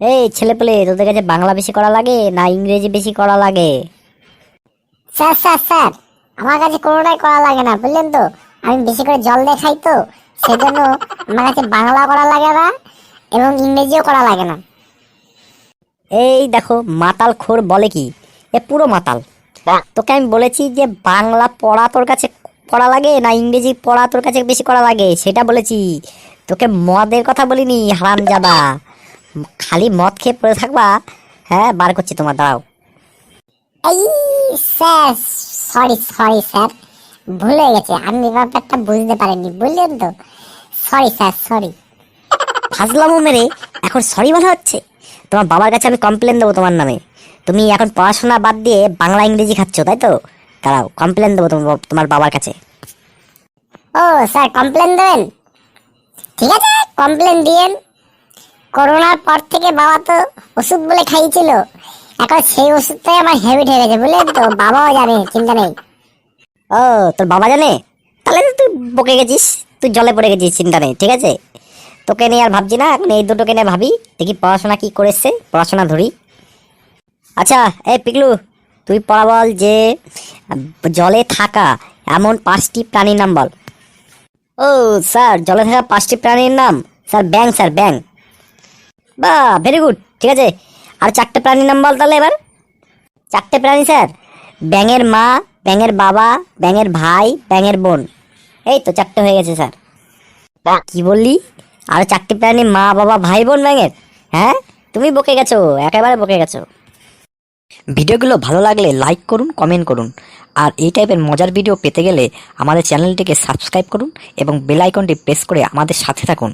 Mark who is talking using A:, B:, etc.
A: এই ছেলে পেলে তোদের কাছে বাংলা বেশি করা লাগে না ইংরেজি বেশি করা লাগে?
B: স্যার স্যার স্যার আমার কাছে কোনোটাই করা লাগে না বুঝলেন তো? আমি বেশি করে জল দিয়ে খাই তো সেজন্য আমার কাছে বাংলা করা লাগে না এবং ইংরেজিও করা লাগে না।
A: এই দেখো মাতাল খোর বলে কি? এ পুরো মাতাল। তোকে আমি বলেছি যে বাংলা পড়া তোর কাছে পড়া লাগে না ইংরেজি পড়া তোর কাছে বেশি করা লাগে সেটা বলেছি। তোকে মদের কথা বলিনি হারাম জাদা খালি মদ খেয়ে পড়ে থাকবা? হ্যাঁ বার করছি তোমার দাঁড়াও।
B: এই স্যার সরি সরি স্যার। ভুল হয়ে গেছে আমি ব্যাপারটা বুঝতে পারিনি বুঝলেন তো? Sorry sir sorry.
A: ফাজলামো মেরে এখন সরি বলা হচ্ছে? তোমার বাবার কাছে আমি কমপ্লেন দেবো তোমার নামে। তুমি এখন পড়াশোনা বাদ দিয়ে বাংলা ইংরেজি খাচ্ছ তাই তো? দাঁড়াও কমপ্লেন দেবো তোমার তোমার বাবার কাছে।
B: ও স্যার কমপ্লেন দেবেন? ঠিক আছে কমপ্লেন দিয়েন। করোনার পর থেকে বাবা তো ওষুধ বলে খাইয়েছিল। এখন সেই ওষুধটাই আমার হ্যাবিট হয়ে গেছে বুঝলেন তো বাবাও জানে, চিন্তা নেই।
A: ও, তোর বাবা জানে? তাহলে তো তুই বকে গেছিস, তুই জলে পড়ে গেছিস, চিন্তা নেই, ঠিক আছে? তোকে নিয়ে আর ভাবছি না, এখন এই দুটোকে নিয়ে ভাবি, দেখি পড়াশোনা কি করেছে, পড়াশোনা ধরি। আচ্ছা এই পিকলু, তুই পড়া বল যে, জলে থাকা এমন পাঁচটি প্রাণীর নাম বল। ও, স্যার, জলে থাকা পাঁচটি প্রাণীর নাম? স্যার, ব্যাং স্যার, ব্যাং। বা ভেরি গুড ঠিক আছে। আর চারটে প্রাণীর নাম বল তাহলে এবার। চারটে প্রাণী, স্যার। ব্যাঙের মা, ব্যাঙের বাবা, ব্যাঙের ভাই, ব্যাঙের বোন। এই তো চারটে হয়ে গেছে, স্যার। কি বললি? আর চারটে প্রাণী, মা, বাবা, ভাই, বোন, ব্যাঙের? হ্যাঁ? তুমি বকে গেছো, একেবারে বকে গেছো। ভিডিওগুলো ভালো লাগলে লাইক করুন কমেন্ট করুন। আর এই টাইপের মজার ভিডিও পেতে গেলে আমাদের চ্যানেলটিকে সাবস্ক্রাইব করুন এবং বেল আইকনটি প্রেস করে আমাদের সাথে থাকুন।